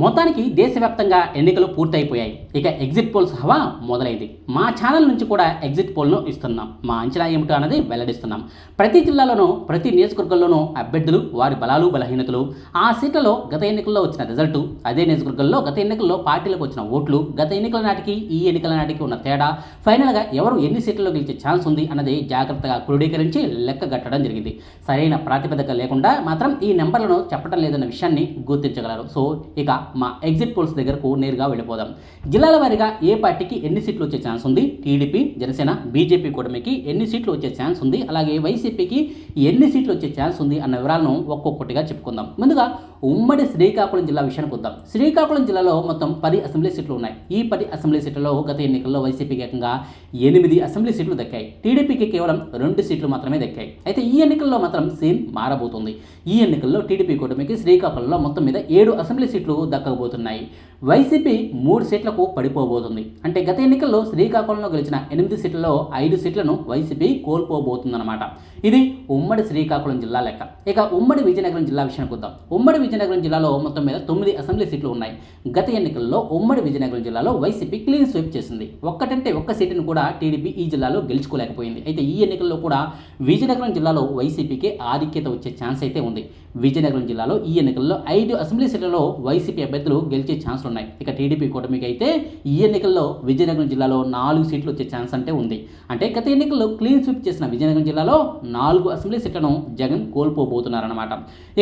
మొత్తానికి దేశవ్యాప్తంగా ఎన్నికలు పూర్తయిపోయాయి. ఇక ఎగ్జిట్ పోల్స్ హవా మొదలైంది. మా ఛానల్ నుంచి కూడా ఎగ్జిట్ పోల్ను ఇస్తున్నాం. మా అంచనా ఏమిటో అన్నది వెల్లడిస్తున్నాం. ప్రతి జిల్లాలోనూ ప్రతి నియోజకవర్గంలోనూ అభ్యర్థులు వారి బలాలు బలహీనతలు ఆ సీట్లలో గత ఎన్నికల్లో వచ్చిన రిజల్టు అదే నియోజకవర్గంలో గత ఎన్నికల్లో పార్టీలకు వచ్చిన ఓట్లు గత ఎన్నికల నాటికి ఈ ఎన్నికల నాటికి ఉన్న తేడా ఫైనల్గా ఎవరు ఎన్ని సీట్లలో గెలిచే ఛాన్స్ ఉంది అన్నది జాగ్రత్తగా క్రోడీకరించి లెక్కగట్టడం జరిగింది. సరైన ప్రాతిపదిక లేకుండా మాత్రం ఈ నెంబర్లను చెప్పడం లేదన్న విషయాన్ని గుర్తించగలరు. సో ఇక మా ఎగ్జిట్ పోల్స్ దగ్గరకు నేరుగా వెళ్ళిపోదాం. జిల్లాల వారీగా ఏ పార్టీకి ఎన్ని సీట్లు వచ్చే ఛాన్స్ ఉంది? టీడీపీ జనసేన బీజేపీ కూటమికి ఎన్ని సీట్లు వచ్చే ఛాన్స్ ఉంది? అలాగే వైసీపీకి ఎన్ని సీట్లు వచ్చే ఛాన్స్ ఉంది? అన్న వివరాలను ఒక్కొక్కటిగా చెప్పుకుందాం. ముందుగా ఉమ్మడి శ్రీకాకుళం జిల్లా విషయానికి వద్దాం. శ్రీకాకుళం జిల్లాలో మొత్తం పది అసెంబ్లీ సీట్లు ఉన్నాయి. ఈ పది అసెంబ్లీ సీట్లలో గత ఎన్నికల్లో వైసీపీకి ఏకంగా ఎనిమిది అసెంబ్లీ సీట్లు దక్కాయి. టీడీపీకి కేవలం రెండు సీట్లు మాత్రమే దక్కాయి. అయితే ఈ ఎన్నికల్లో మాత్రం సీన్ మారబోతుంది. ఈ ఎన్నికల్లో టీడీపీ కూటమికి శ్రీకాకుళంలో మొత్తం మీద ఏడు అసెంబ్లీ సీట్లు దక్కబోతున్నాయి. వైసీపీ మూడు సీట్లకు పడిపోబోతుంది. అంటే గత ఎన్నికల్లో శ్రీకాకుళంలో గెలిచిన ఎనిమిది సీట్లలో ఐదు సీట్లను వైసీపీ కోల్పోబోతుందన్నమాట. ఇది ఉమ్మడి శ్రీకాకుళం జిల్లా లెక్క. ఇక ఉమ్మడి విజయనగరం జిల్లా విషయానికి వద్దాం. ఉమ్మడి విజయనగరం జిల్లాలో మొత్తం మీద తొమ్మిది అసెంబ్లీ సీట్లు ఉన్నాయి. గత ఎన్నికల్లో ఉమ్మడి విజయనగరం జిల్లాలో వైసీపీ క్లీన్ స్వీప్ చేసింది. ఒక్కటంటే ఒక్క సీటును కూడా టీడీపీ ఈ జిల్లాలో గెలుచుకోలేకపోయింది. అయితే ఈ ఎన్నికల్లో కూడా విజయనగరం జిల్లాలో వైసీపీకి ఆధిక్యత వచ్చే ఛాన్స్ అయితే ఉంది. విజయనగరం జిల్లాలో ఈ ఎన్నికల్లో ఐదు అసెంబ్లీ సీట్లలో వైసీపీ అభ్యర్థులు గెలిచే ఛాన్సులు ఉన్నాయి. ఇక టీడీపీ కూటమికి అయితే ఈ ఎన్నికల్లో విజయనగరం జిల్లాలో నాలుగు సీట్లు వచ్చే ఛాన్స్ అంటే ఉంది. అంటే గత ఎన్నికల్లో క్లీన్ స్వీప్ చేసిన విజయనగరం జిల్లాలో నాలుగు అసెంబ్లీ సీట్లను జగన్ కోల్పోబోతున్నారన్నమాట.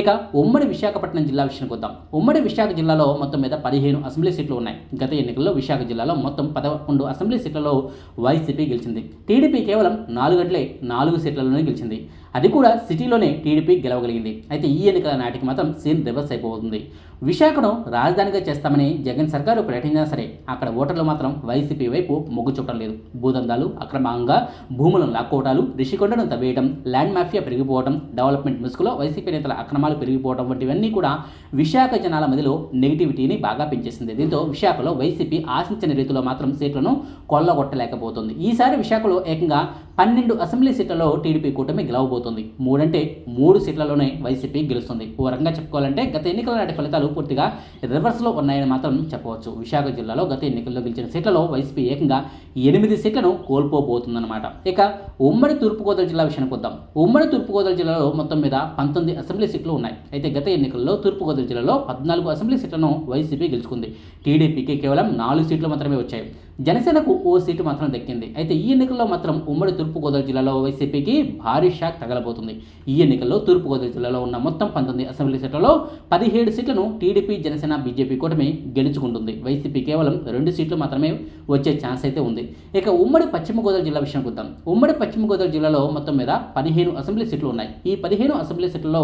ఇక ఉమ్మడి విశాఖపట్నం జిల్లా విషయానికి వద్దాం. ఉమ్మడి విశాఖ జిల్లాలో మొత్తం మీద పదిహేను అసెంబ్లీ సీట్లు ఉన్నాయి. గత ఎన్నికల్లో విశాఖ జిల్లాలో మొత్తం పదకొండు అసెంబ్లీ సీట్లలో వైసీపీ గెలిచింది. టీడీపీ కేవలం నాలుగు గంటలే నాలుగు సీట్లలోనే గెలిచింది. అది కూడా సిటీలోనే టీడీపీ గెలవగలిగింది. అయితే ఈ ఎన్నికల నాటికి మాత్రం సీన్ రివర్స్ అయిపోతుంది. విశాఖను రాజధానిగా చేస్తామని జగన్ సర్కారు ప్రకటించినా సరే అక్కడ ఓటర్లు మాత్రం వైసీపీ వైపు మొగ్గు చూపడం లేదు. భూదందాలు అక్రమంగా భూములను లాక్కోవటాలు రిషికొండను తవ్వేయడం ల్యాండ్ మాఫియా పెరిగిపోవడం డెవలప్మెంట్ ముసుగులో వైసీపీ నేతల అక్రమాలు పెరిగిపోవడం వంటివన్నీ కూడా విశాఖ జనాల మధ్యలో నెగిటివిటీని బాగా పెంచేసింది. దీంతో విశాఖలో వైసీపీ ఆశించిన రీతిలో మాత్రం సీట్లను కొల్లగొట్టలేకపోతుంది. ఈసారి విశాఖలో ఏకంగా పన్నెండు అసెంబ్లీ సీట్లలో టీడీపీ కూటమి గెలవబోతుంది. మూడంటే మూడు సీట్లలోనే వైసీపీ గెలుస్తుంది. ఓ రకంగా చెప్పుకోవాలంటే గత ఎన్నికల నాటి ఫలితాలు పూర్తిగా రివర్స్లో ఉన్నాయని మాత్రం చెప్పవచ్చు. విశాఖ జిల్లాలో గత ఎన్నికల్లో గెలిచిన సీట్లలో వైసీపీ ఏకంగా ఎనిమిది సీట్లను కోల్పోబోతుందన్నమాట. ఇక ఉమ్మడి తూర్పుగోదావరి జిల్లా విషయానికి వద్దాం. ఉమ్మడి తూర్పుగోదావరి జిల్లాలో మొత్తం మీద పంతొమ్మిది అసెంబ్లీ సీట్లు ఉన్నాయి. అయితే గత ఎన్నికల్లో తూర్పుగోదావరి జిల్లాలో పద్నాలుగు అసెంబ్లీ సీట్లను వైసీపీ గెలుచుకుంది. టీడీపీకి కేవలం నాలుగు సీట్లు మాత్రమే వచ్చాయి. జనసేనకు ఓ సీటు మాత్రం దక్కింది. అయితే ఈ ఎన్నికల్లో మాత్రం ఉమ్మడి తూర్పుగోదావరి జిల్లాలో వైసీపీకి భారీ షాక్ తగలబోతుంది. ఈ ఎన్నికల్లో తూర్పుగోదావరి జిల్లాలో ఉన్న మొత్తం పంతొమ్మిది అసెంబ్లీ సీట్లలో పదిహేడు సీట్లను టీడీపీ జనసేన బీజేపీ కూటమి గెలుచుకుంటుంది. వైసీపీ కేవలం రెండు సీట్లు మాత్రమే వచ్చే ఛాన్స్ అయితే ఉంది. ఇక ఉమ్మడి పశ్చిమ గోదావరి జిల్లా విషయం చూద్దాం. ఉమ్మడి పశ్చిమ గోదావరి జిల్లాలో మొత్తం మీద పదిహేను అసెంబ్లీ సీట్లు ఉన్నాయి. ఈ పదిహేను అసెంబ్లీ సీట్లలో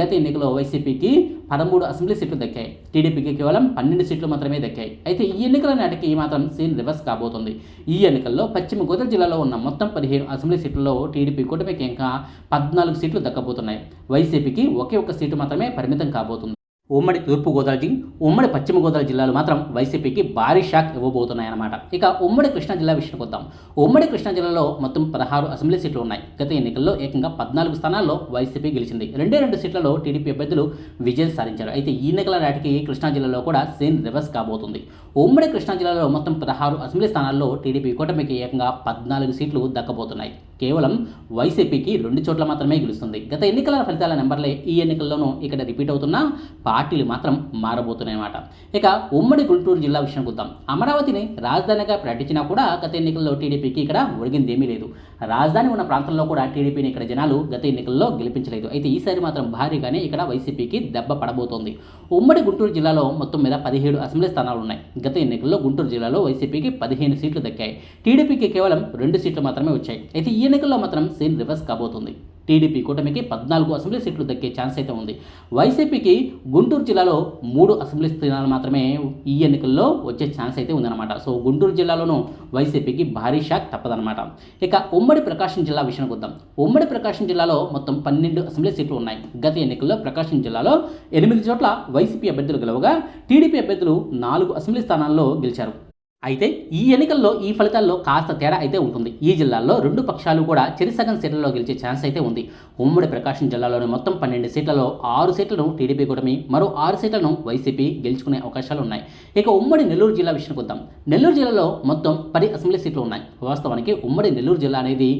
గత ఎన్నికలో వైసీపీకి పదమూడు అసెంబ్లీ సీట్లు దక్కాయి. టీడీపీకి కేవలం పన్నెండు సీట్లు మాత్రమే దక్కాయి. అయితే ఈ ఎన్నికల నాటికి మాత్రం సీన్ రివర్స్ కాబోతుంది. ఈ ఎన్నికల్లో పశ్చిమ గోదావరి జిల్లాలో ఉన్న మొత్తం పదిహేను అసెంబ్లీ సీట్లలో టీడీపీ కూటమికి ఇంకా పద్నాలుగు సీట్లు దక్కబోతున్నాయి. వైసీపీకి ఒకే ఒక్క సీటు మాత్రమే పరిమితం కాబోతుంది. ఉమ్మడి తూర్పుగోదావరి ఉమ్మడి పశ్చిమ గోదావరి జిల్లాలు మాత్రం వైసీపీకి భారీ షాక్ ఇవ్వబోతున్నాయన్నమాట. ఇక ఉమ్మడి కృష్ణా జిల్లా విషయానికి వద్దాం. ఉమ్మడి కృష్ణా జిల్లాలో మొత్తం పదహారు అసెంబ్లీ సీట్లు ఉన్నాయి. గత ఎన్నికల్లో ఏకంగా పద్నాలుగు స్థానాల్లో వైసీపీ గెలిచింది. రెండే రెండు సీట్లలో టీడీపీ అభ్యర్థులు విజయం సాధించారు. అయితే ఈ ఎన్నికల నాటికి కృష్ణా జిల్లాలో కూడా సేమ్ రివర్స్ కాబోతుంది. ఉమ్మడి కృష్ణా జిల్లాలో మొత్తం పదహారు అసెంబ్లీ స్థానాల్లో టీడీపీ కూటమికి ఏకంగా పద్నాలుగు సీట్లు దక్కబోతున్నాయి. కేవలం వైసీపీకి రెండు చోట్ల మాత్రమే గెలుస్తుంది. గత ఎన్నికల ఫలితాల నెంబర్లే ఈ ఎన్నికల్లోనూ ఇక్కడ రిపీట్ అవుతున్న పార్టీలు మాత్రం మారబోతున్నాయన్నమాట. ఇక ఉమ్మడి గుంటూరు జిల్లా విషయం చూద్దాం. అమరావతిని రాజధానిగా ప్రకటించినా కూడా గత ఎన్నికల్లో టీడీపీకి ఇక్కడ ఒరిగిందేమీ లేదు. రాజధాని ఉన్న ప్రాంతంలో కూడా టీడీపీని ఇక్కడ జనాలు గత ఎన్నికల్లో గెలిపించలేదు. అయితే ఈసారి మాత్రం భారీగానే ఇక్కడ వైసీపీకి దెబ్బ పడబోతోంది. ఉమ్మడి గుంటూరు జిల్లాలో మొత్తం మీద పదిహేడు అసెంబ్లీ స్థానాలు ఉన్నాయి. గత ఎన్నికల్లో గుంటూరు జిల్లాలో వైసీపీకి పదిహేను సీట్లు దక్కాయి. టీడీపీకి కేవలం రెండు సీట్లు మాత్రమే వచ్చాయి. అయితే ఈ ఎన్నికల్లో మాత్రం సీన్ రివర్స్ కాబోతుంది. టీడీపీ కూటమికి పద్నాలుగు అసెంబ్లీ సీట్లు దక్కే ఛాన్స్ అయితే ఉంది. వైసీపీకి గుంటూరు జిల్లాలో మూడు అసెంబ్లీ స్థానాలు మాత్రమే ఈ ఎన్నికల్లో వచ్చే ఛాన్స్ అయితే ఉందన్నమాట. సో గుంటూరు జిల్లాలోనూ వైసీపీకి భారీ షాక్ తప్పదన్నమాట. ఇక ఉమ్మడి ప్రకాశం జిల్లా విషయానికి వద్దాం. ఉమ్మడి ప్రకాశం జిల్లాలో మొత్తం పన్నెండు అసెంబ్లీ సీట్లు ఉన్నాయి. గత ఎన్నికల్లో ప్రకాశం జిల్లాలో ఎనిమిది చోట్ల వైసీపీ అభ్యర్థులు గెలవగా టీడీపీ అభ్యర్థులు నాలుగు అసెంబ్లీ స్థానాల్లో గెలిచారు. అయితే ఈ ఎన్నికల్లో ఈ ఫలితాల్లో కాస్త తేడా అయితే ఉంటుంది. ఈ జిల్లాల్లో రెండు పక్షాలు కూడా చెరిసగం సీట్లలో గెలిచే ఛాన్స్ అయితే ఉంది. ఉమ్మడి ప్రకాశం జిల్లాలోని మొత్తం పన్నెండు సీట్లలో ఆరు సీట్లను టీడీపీ కూటమి మరో ఆరు సీట్లను వైసీపీ గెలుచుకునే అవకాశాలు ఉన్నాయి. ఇక ఉమ్మడి నెల్లూరు జిల్లా విషయానికి వద్దాం. నెల్లూరు జిల్లాలో మొత్తం పది అసెంబ్లీ సీట్లు ఉన్నాయి. వాస్తవానికి ఉమ్మడి నెల్లూరు జిల్లా అనేది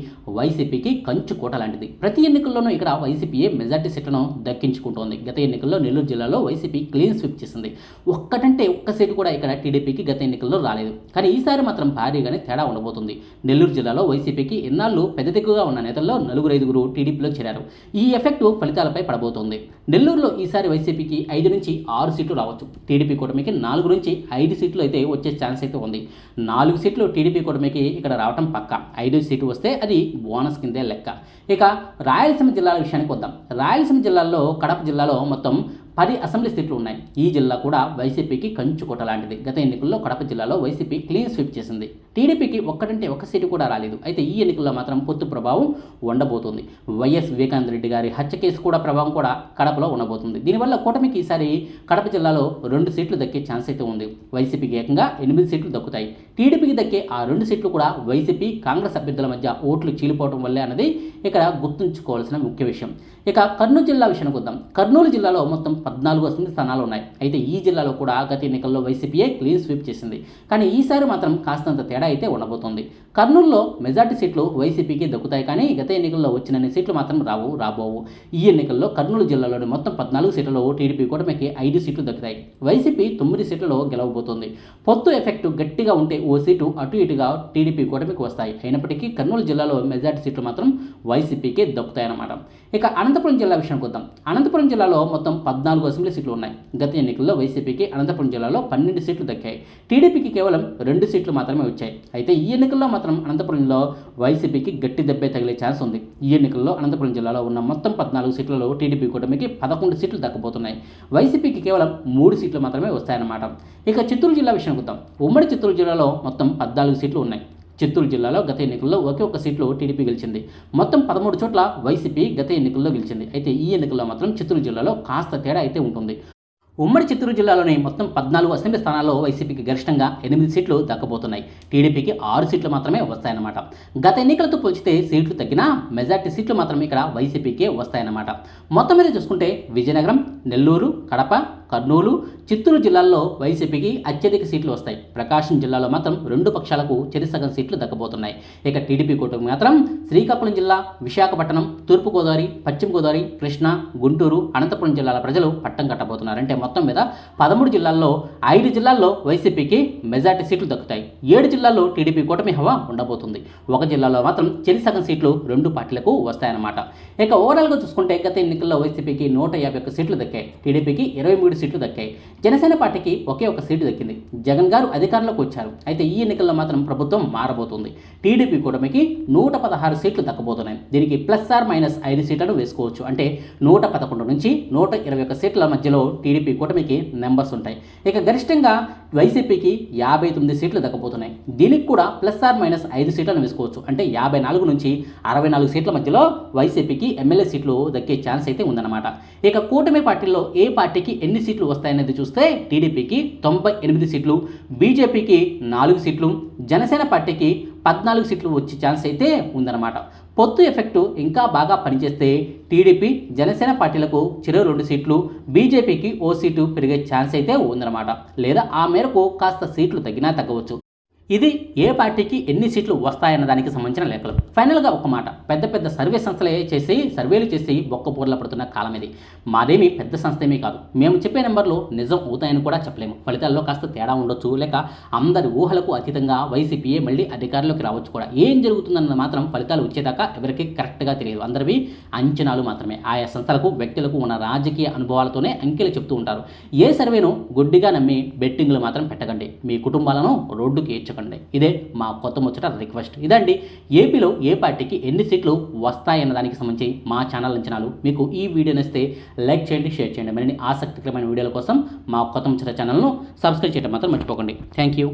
వైసీపీకి కంచు కోట లాంటిది. ప్రతి ఎన్నికల్లోనూ ఇక్కడ వైసీపీయే మెజార్టీ సీట్లను దక్కించుకుంటోంది. గత ఎన్నికల్లో నెల్లూరు జిల్లాలో వైసీపీ క్లీన్ స్విప్ చేసింది. ఒక్కటంటే ఒక్క సీటు కూడా ఇక్కడ టీడీపీకి గత ఎన్నికల్లో రాలేదు. కానీ ఈసారి మాత్రం భారీగానే తేడా ఉండబోతుంది. నెల్లూరు జిల్లాలో వైసీపీకి ఇన్నాళ్ళు పెద్ద దిక్కుగా ఉన్న నేతల్లో నలుగురు ఐదుగురు టీడీపీలో చేరారు. ఈ ఎఫెక్ట్ ఫలితాలపై పడబోతోంది. నెల్లూరులో ఈసారి వైసీపీకి ఐదు నుంచి ఆరు సీట్లు రావచ్చు. టీడీపీ కూటమికి నాలుగు నుంచి ఐదు సీట్లు అయితే వచ్చే ఛాన్స్ అయితే ఉంది. నాలుగు సీట్లు టీడీపీ కూటమికి ఇక్కడ రావటం పక్క. ఐదు సీటు వస్తే అది బోనస్ కిందే లెక్క. ఇక రాయలసీమ జిల్లాల విషయానికి వద్దాం. రాయలసీమ జిల్లాలో కడప జిల్లాలో మొత్తం పది అసెంబ్లీ సీట్లు ఉన్నాయి. ఈ జిల్లా కూడా వైసీపీకి కంచుకోట లాంటిది. గత ఎన్నికల్లో కడప జిల్లాలో వైసీపీ క్లీన్ స్విప్ చేసింది. టీడీపీకి ఒక్కటంటే ఒక్క సీటు కూడా రాలేదు. అయితే ఈ ఎన్నికల్లో మాత్రం పొత్తు ప్రభావం ఉండబోతుంది. వైఎస్ వివేకానంద రెడ్డి గారి హత్య కేసు కూడా ప్రభావం కూడా కడపలో ఉండబోతుంది. దీనివల్ల కూటమికి ఈసారి కడప జిల్లాలో రెండు సీట్లు దక్కే ఛాన్స్ అయితే ఉంది. వైసీపీకి ఏకంగా ఎనిమిది సీట్లు దక్కుతాయి. టీడీపీకి దక్కే ఆ రెండు సీట్లు కూడా వైసీపీ కాంగ్రెస్ అభ్యర్థుల మధ్య ఓట్లు చీలిపోవడం వల్లే అన్నది ఇక్కడ గుర్తుంచుకోవాల్సిన ముఖ్య విషయం. ఇక కర్నూలు జిల్లా విషయానికి వద్దాం. కర్నూలు జిల్లాలో మొత్తం పద్నాలుగు అసెంబ్లీ స్థానాలు ఉన్నాయి. అయితే ఈ జిల్లాలో కూడా గత ఎన్నికల్లో వైసీపీయే క్లీన్ స్వీప్ చేసింది. కానీ ఈసారి మాత్రం కాస్తంత తేడా అయితే ఉండబోతోంది. కర్నూలులో మెజార్టీ సీట్లు వైసీపీకి దక్కుతాయి కానీ గత ఎన్నికల్లో వచ్చినన్ని సీట్లు మాత్రం రావు రాబోవు. ఈ ఎన్నికల్లో కర్నూలు జిల్లాలోని మొత్తం పద్నాలుగు సీట్లలో టీడీపీ కూటమికి ఐదు సీట్లు దక్కుతాయి. వైసీపీ తొమ్మిది సీట్లలో గెలవబోతోంది. పొత్తు ఎఫెక్ట్ గట్టిగా ఉంటే ఓ సీటు అటు ఇటుగా టీడీపీ కూటమికి వస్తాయి. అయినప్పటికీ కర్నూలు జిల్లాలో మెజార్టీ సీట్లు మాత్రం వైసీపీకే దక్కుతాయన్నమాట. ఇక అనంతపురం జిల్లా విషయానికి వద్దాం. అనంతపురం జిల్లాలో మొత్తం పద్నాలుగు అసెంబ్లీ సీట్లు ఉన్నాయి. గత ఎన్నికల్లో వైసీపీకి అనంతపురం జిల్లాలో పన్నెండు సీట్లు దక్కాయి. టీడీపీకి కేవలం రెండు సీట్లు మాత్రమే వచ్చాయి. అయితే ఈ ఎన్నికల్లో మాత్రం అనంతపురంలో వైసీపీకి గట్టి దెబ్బే తగిలే ఛాన్స్ ఉంది. ఈ ఎన్నికల్లో అనంతపురం జిల్లాలో ఉన్న మొత్తం పద్నాలుగు సీట్లలో టీడీపీ కూటమికి పదకొండు సీట్లు దక్కబోతున్నాయి. వైసీపీకి కేవలం మూడు సీట్లు మాత్రమే వస్తాయన్నమాట. ఇక చిత్తూరు జిల్లా విషయానికి వద్దాం. ఉమ్మడి చిత్తూరు జిల్లాలో మొత్తం పద్నాలుగు సీట్లు ఉన్నాయి. చిత్తూరు జిల్లాలో గత ఎన్నికల్లో ఒకే ఒక్క సీట్లో టీడీపీ గెలిచింది. మొత్తం పదమూడు చోట్ల వైసీపీ గత ఎన్నికల్లో గెలిచింది. అయితే ఈ ఎన్నికల్లో మాత్రం చిత్తూరు జిల్లాలో కాస్త తేడా అయితే ఉంటుంది. ఉమ్మడి చిత్తూరు జిల్లాలోని మొత్తం పద్నాలుగు అసెంబ్లీ స్థానాల్లో వైసీపీకి గరిష్టంగా ఎనిమిది సీట్లు దక్కబోతున్నాయి. టీడీపీకి ఆరు సీట్లు మాత్రమే వస్తాయన్నమాట. గత ఎన్నికలతో పోల్చితే సీట్లు తగ్గినా మెజార్టీ సీట్లు మాత్రం ఇక్కడ వైసీపీకే వస్తాయన్నమాట. మొత్తం మీద చూసుకుంటే విజయనగరం నెల్లూరు కడప కర్నూలు చిత్తూరు జిల్లాల్లో వైసీపీకి అత్యధిక సీట్లు వస్తాయి. ప్రకాశం జిల్లాలో మాత్రం రెండు పక్షాలకు చెరిసగం సీట్లు దక్కబోతున్నాయి. ఇక టీడీపీ కూటమి మాత్రం శ్రీకాకుళం జిల్లా విశాఖపట్నం తూర్పుగోదావరి పశ్చిమ గోదావరి కృష్ణా గుంటూరు అనంతపురం జిల్లాల ప్రజలు పట్టం కట్టబోతున్నారు. అంటే మొత్తం మీద పదమూడు జిల్లాల్లో ఐదు జిల్లాల్లో వైసీపీకి మెజార్టీ సీట్లు దక్కుతాయి. ఏడు జిల్లాల్లో టీడీపీ కూటమి హవా ఉండబోతుంది. ఒక జిల్లాలో మాత్రం చెరిసగం సీట్లు రెండు పార్టీలకు వస్తాయన్నమాట. ఇక ఓవరాల్గా చూసుకుంటే గత ఎన్నికల్లో వైసీపీకి నూట యాభై ఒక్క సీట్లు దక్కాయి. టీడీపీకి ఇరవై మూడు సీట్లు దక్కాయి. జనసేన పార్టీకి ఒకే ఒక సీటు దక్కింది. జగన్ గారు అధికారంలోకి వచ్చారు. అయితే ఈ ఎన్నికల్లో మాత్రం ప్రభుత్వం మారబోతుంది. టీడీపీ కూటమికి నూట పదహారు సీట్లు దక్కబోతున్నాయి. దీనికి ప్లస్ ఆర్ మైనస్ ఐదు సీట్లను వేసుకోవచ్చు. అంటే నూట పదకొండు నుంచి నూట ఇరవై ఒక్క సీట్ల మధ్యలో టీడీపీ కూటమికి నెంబర్స్ ఉంటాయి. ఇక గరిష్టంగా వైసీపీకి యాభై తొమ్మిది సీట్లు దక్కబోతున్నాయి. దీనికి కూడా ప్లస్ ఆర్ మైనస్ ఐదు సీట్లను వేసుకోవచ్చు. అంటే యాభై నాలుగు నుంచి అరవై నాలుగు సీట్ల మధ్యలో వైసీపీకి ఎమ్మెల్యే సీట్లు దక్కే ఛాన్స్ అయితే ఉందన్నమాట. ఇక కూటమి పార్టీల్లో ఏ పార్టీకి ఎన్ని సీట్లు వస్తాయనేది చూస్తే టీడీపీకి తొంభై ఎనిమిది సీట్లు బీజేపీకి నాలుగు సీట్లు జనసేన పార్టీకి పద్నాలుగు సీట్లు వచ్చే ఛాన్స్ అయితే ఉందన్నమాట. పొత్తు ఎఫెక్టు ఇంకా బాగా పనిచేస్తే టీడీపీ జనసేన పార్టీలకు చెరో రెండు సీట్లు బీజేపీకి ఓ సీటు పెరిగే ఛాన్స్ అయితే ఉందన్నమాట. లేదా ఆ మేరకు కాస్త సీట్లు తగ్గినా తగ్గవచ్చు. ఇది ఏ పార్టీకి ఎన్ని సీట్లు వస్తాయన్న దానికి సంబంధించిన లెక్కలు ఫైనల్గా ఒక మాట. పెద్ద పెద్ద సర్వే సంస్థలే చేసి సర్వేలు చేసి బొక్క పూర్ల పడుతున్న కాలం ఇది. మాదేమి పెద్ద సంస్థ ఏమీ కాదు. మేము చెప్పే నెంబర్లు నిజం అవుతాయని కూడా చెప్పలేము. ఫలితాల్లో కాస్త తేడా ఉండొచ్చు. లేక అందరి ఊహలకు అతీతంగా వైసీపీఏ మళ్ళీ అధికారంలోకి రావచ్చు కూడా. ఏం జరుగుతుందన్నది మాత్రం ఫలితాలు వచ్చేదాకా ఎవరికి కరెక్ట్గా తెలియదు. అందరివి అంచనాలు మాత్రమే. ఆయా సంస్థలకు వ్యక్తులకు ఉన్న రాజకీయ అనుభవాలతోనే అంకెలు చెప్తూ ఉంటారు. ఏ సర్వేను గుడ్డిగా నమ్మి బెట్టింగ్లు మాత్రం పెట్టకండి. మీ కుటుంబాలను రోడ్డుకి ఏడ్చకండి ఇదే మా కొత్త ముచ్చట రిక్వెస్ట్. ఇదండి ఏపీలో ఏ పార్టీకి ఎన్ని సీట్లు వస్తాయన్న దానికి సంబంధించి మా ఛానల్ అంచనాలు. మీకు ఈ వీడియో నచ్చితే లైక్ చేయండి షేర్ చేయండి. మరిన్ని ఆసక్తికరమైన వీడియోల కోసం మా కొత్త ముచ్చట ఛానల్ను సబ్స్క్రైబ్ చేయడం మాత్రం మర్చిపోకండి. Thank you.